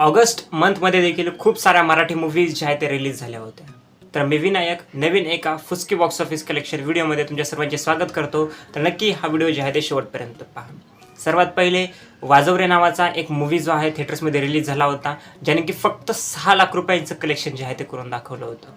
August मंथमध्ये देखील खूप साऱ्या मराठी मूवीज ज्या आहेत ते रिलीज झाल्या होत्या. तर मी विनायक नवीन एका फुसकी बॉक्स ऑफिस कलेक्शन व्हिडिओमध्ये तुमच्या सर्वांचे स्वागत करतो. तर नक्की हा व्हिडिओ जे आहे ते शेवटपर्यंत पहा. सर्वात पहिले वाजवरे नावाचा एक मूवी जो आहे थिएटर्समध्ये रिलीज झाला होता ज्याने की फक्त सहा लाख रुपयांचं कलेक्शन जे आहे ते करून दाखवलं होतं.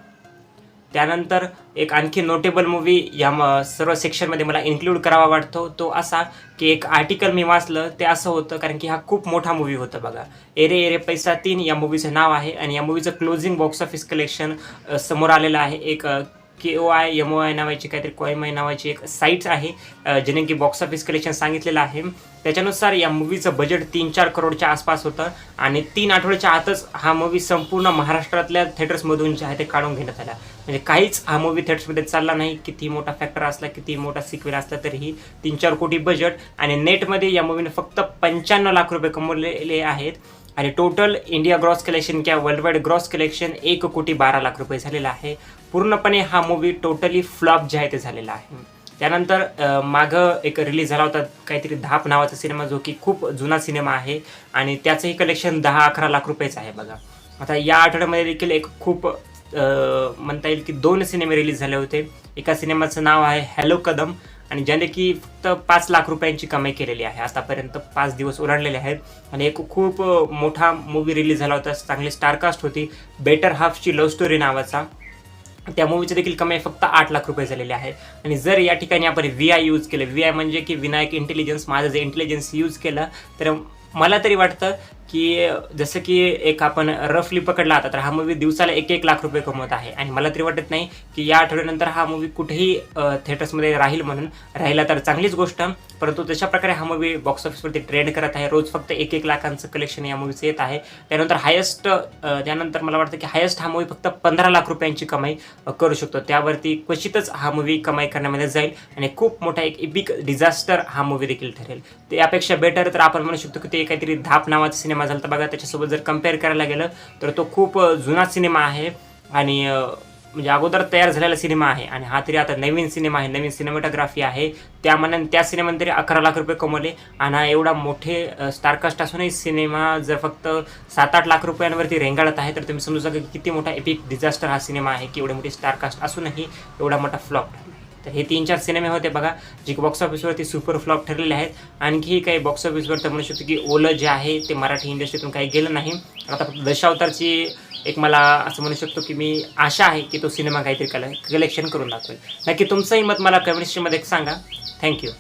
त्यानंतर एक आणखी नोटेबल मूवी या म- सर्व सेक्शनमध्ये मला इन्क्लूड करावा वाटतो. तो असा की एक आर्टिकल मी वाचलं ते असं होतं कारण की हा खूप मोठा मूवी होता बघा. एरे एरे पैसा तीन या मूवीचं नाव आहे आणि या मूवीचं क्लोजिंग बॉक्स ऑफिस कलेक्शन समोर आलेलं आहे. एक K O I M O I नावाची काहीतरी कोएम आय नावाची एक साईट आहे अ, ज्याने की बॉक्स ऑफिस कलेक्शन सांगितलेलं आहे. त्याच्यानुसार या मूवीचं बजेट तीन चार करोडच्या आसपास होतं आणि तीन आठवड्याच्या आतच हा मूवी संपूर्ण महाराष्ट्रातल्या थिएटर्समधून जे आहे ते काढून घेण्यात आला. म्हणजे काहीच हा मूवी थिएटर्समध्ये चालला नाही. किती मोठा फॅक्टर असला किती मोठा सिक्वेल असला तरीही तीन चार कोटी बजेट आणि नेटमध्ये या मूवीने फक्त पंच्याण्णव लाख रुपये कमवलेले आहेत. आणि टोटल इंडिया ग्रॉस कलेक्शन किंवा वर्ल्ड वाईड ग्रॉस कलेक्शन एक कोटी बारा लाख रुपये झालेलं आहे. पूर्णपणे हा मूवी टोटली फ्लॉप जे आहे ते झालेला आहे. त्यानंतर मागं एक रिलीज झाला होता काहीतरी धाप नावाचा सिनेमा जो की खूप जुना सिनेमा आहे. आणि त्याचंही कलेक्शन दहा अकरा लाख रुपयेच आहे बघा. आता या आठवड्यामध्ये देखील एक खूप म्हणता येईल की दोन सिनेमे रिलीज झाले होते. एका सिनेमाचं नाव आहे हॅलो कदम आणि ज्याने की फक्त पाच लाख रुपयांची कमाई केलेली आहे आतापर्यंत पाच दिवस ओलांडलेले आहेत. आणि एक खूप मोठा मूवी रिलीज झाला होता चांगली स्टारकास्ट होती बेटर हाफची लव्ह स्टोरी नावाचा. त्या मूवीची देखील कमाई फक्त आठ लाख रुपये झालेली आहे. आणि जर या ठिकाणी आपण व्ही आय यूज केलं व्ही आय म्हणजे की विनायक इंटेलिजन्स माझं जे इंटेलिजन्स यूज केलं तर मला तरी वाटतं की जसं की एक आपण रफली पकडला आता तर हा मूवी दिवसाला एक एक लाख रुपये कमवत आहे. आणि मला तरी वाटत नाही की या आठवड्यानंतर हा मूवी कुठेही थिएटर्समध्ये राहील म्हणून. राहिला तर चांगलीच गोष्ट परंतु तशा प्रकारे हा मूवी बॉक्स ऑफिसवरती ट्रेंड करत आहे. रोज फक्त एक एक लाखांचं कलेक्शन या मूवीचं येत आहे. त्यानंतर हायेस्ट त्यानंतर मला वाटतं की हायेस्ट हा मूवी फक्त पंधरा लाख रुपयांची कमाई करू शकतो. त्यावरती क्वचितच हा मूवी कमाई करण्यामध्ये जाईल आणि खूप मोठा एक इपिक डिझास्टर हा मूवी देखील ठरेल. ते यापेक्षा बेटर तर आपण म्हणू शकतो की ते काहीतरी धाप नावाचा सिनेमा झाला तर बघा त्याच्यासोबत जर कंपेअर करायला गेलं तर तो खूप जुना सिनेमा आहे आणि म्हणजे अगोदर तयार झालेला सिनेमा आहे. आणि हा तरी आता नवीन सिनेमा आहे नवीन सिनेमॅटोग्राफी आहे. त्या मनाने त्या सिनेमाने तरी अकरा लाख रुपये कमवले आणि हा एवढा मोठे स्टारकास्ट असूनही सिनेमा जर फक्त सात आठ लाख रुपयांवरती रेंगाळत आहे तर तुम्ही समजू शकता की किती मोठा एपिक डिझास्टर हा सिनेमा आहे की एवढे मोठे स्टारकास्ट असूनही एवढा मोठा फ्लॉप तर हे तीन चार सिनेमे होते बघा जे बॉक्स ऑफिसवरती सुपर फ्लॉप ठरलेले आहेत. आणखी काही बॉक्स ऑफिसवर तर म्हणू शकतो की ओलं जे आहे ते मराठी इंडस्ट्रीतून काही गेलं नाही. आता फक्त दशावतारची एक मला असं म्हणू शकतो की मी आशा आहे की तो सिनेमा काहीतरी कले कलेक्शन करून दाखवेल. नक्की तुमचंही मत मला कमेंट्समध्ये सांगा. थँक्यू